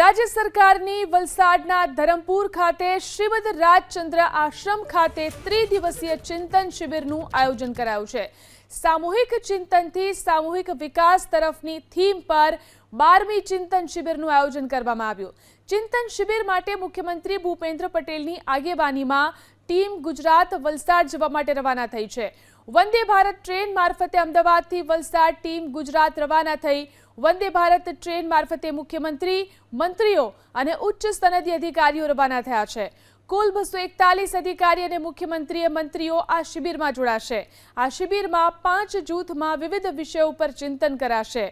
રાજ્ય સરકારની વલસાડના ધરમપુર ખાતે શ્રીમદ રાજચંદ્ર આશ્રમ ખાતે ત્રિદિવસીય ચિંતન શિબિરનું આયોજન કરાયું છે. સામૂહિક ચિંતનથી સામૂહિક વિકાસ તરફની થીમ પર બારમી ચિંતન શિબિરનું આયોજન કરવામાં આવ્યું. ચિંતન શિબિર માટે મુખ્યમંત્રી ભૂપેન્દ્ર પટેલની આગેવાનીમાં ટીમ ગુજરાત વલસાડ જવા માટે રવાના થઈ છે. વંદે ભારત ટ્રેન મારફતે અમદાવાદથી વલસાડ ટીમ ગુજરાત રવાના થઈ વંદે ભારત ટ્રેન મારફતે મુખ્યમંત્રી, મંત્રીઓ અને ઉચ્ચ સનદી અધિકારીઓ રવાના થયા છે. કુલ બસો એકતાલીસ અધિકારી અને મુખ્યમંત્રીએ મંત્રીઓ આ શિબિરમાં જોડાશે. આ શિબિરમાં પાંચ જૂથમાં વિવિધ વિષયો ઉપર ચિંતન કરાશે.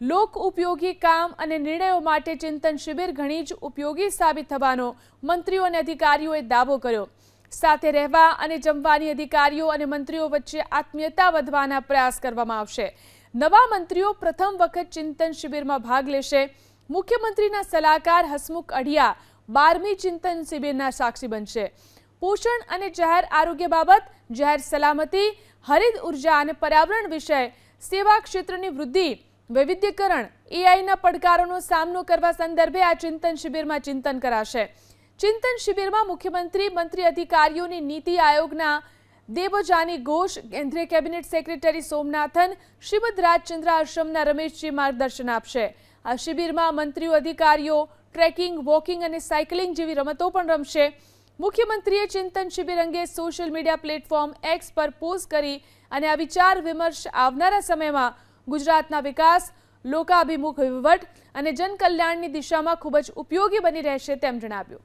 લોક ઉપયોગી કામ અને નિર્ણયો માટે ચિંતન શિબિર ઘણી જ ઉપયોગી સાબિત થવાનો મંત્રીઓ અને અધિકારીઓએ દાવો કર્યો. સાથે રહેવા અને જમવાની અધિકારીઓ અને મંત્રીઓ વચ્ચે આત્મીયતા વધવાના પ્રયાસ કરવામાં આવશે. નવા મંત્રીઓ પ્રથમ વખત ચિંતન શિબિરમાં ભાગ લેશે. મુખ્યમંત્રીના સલાહકાર હસમુખ અઢિયા બારમી ચિંતન શિબિરના સાક્ષી બનશે. પોષણ અને જાહેર આરોગ્ય બાબત, જાહેર સલામતી, હરિત ઊર્જા અને પર્યાવરણ વિષય, સેવા ક્ષેત્રની વૃદ્ધિ, વૈવિધ્યકરણ, એઆઈના પડકારોનો સામનો કરવા સંદર્ભે આ ચિંતન શિબિરમાં ચિંતન કરાશે. ચિંતન શિબિરમાં મુખ્યમંત્રી, મંત્રી અધિકારીઓની નીતિ આયોગના દેવજાની ઘોષ કેન્દ્રીય કેબિનેટ સેક્રેટરી સોમનાથન, શ્રીમદ રાજચંદ્ર આશ્રમના રમેશજી માર્ગદર્શન આપશે. આ શિબિરમાં મંત્રીઓ, અધિકારીઓ, ટ્રેકિંગ, વોકિંગ અને સાયકલિંગ જેવી રમતો પણ રમશે. મુખ્યમંત્રીએ ચિંતન શિબિર અંગે સોશિયલ મીડિયા પ્લેટફોર્મ એક્સ પર પોસ્ટ કરી અને આ વિચાર વિમર્શ આવનારા સમયમાં ગુજરાતના વિકાસ, લોકાભિમુખ વહીવટ અને જનકલ્યાણની દિશામાં ખૂબ જ ઉપયોગી બની રહેશે તેમ જણાવ્યું.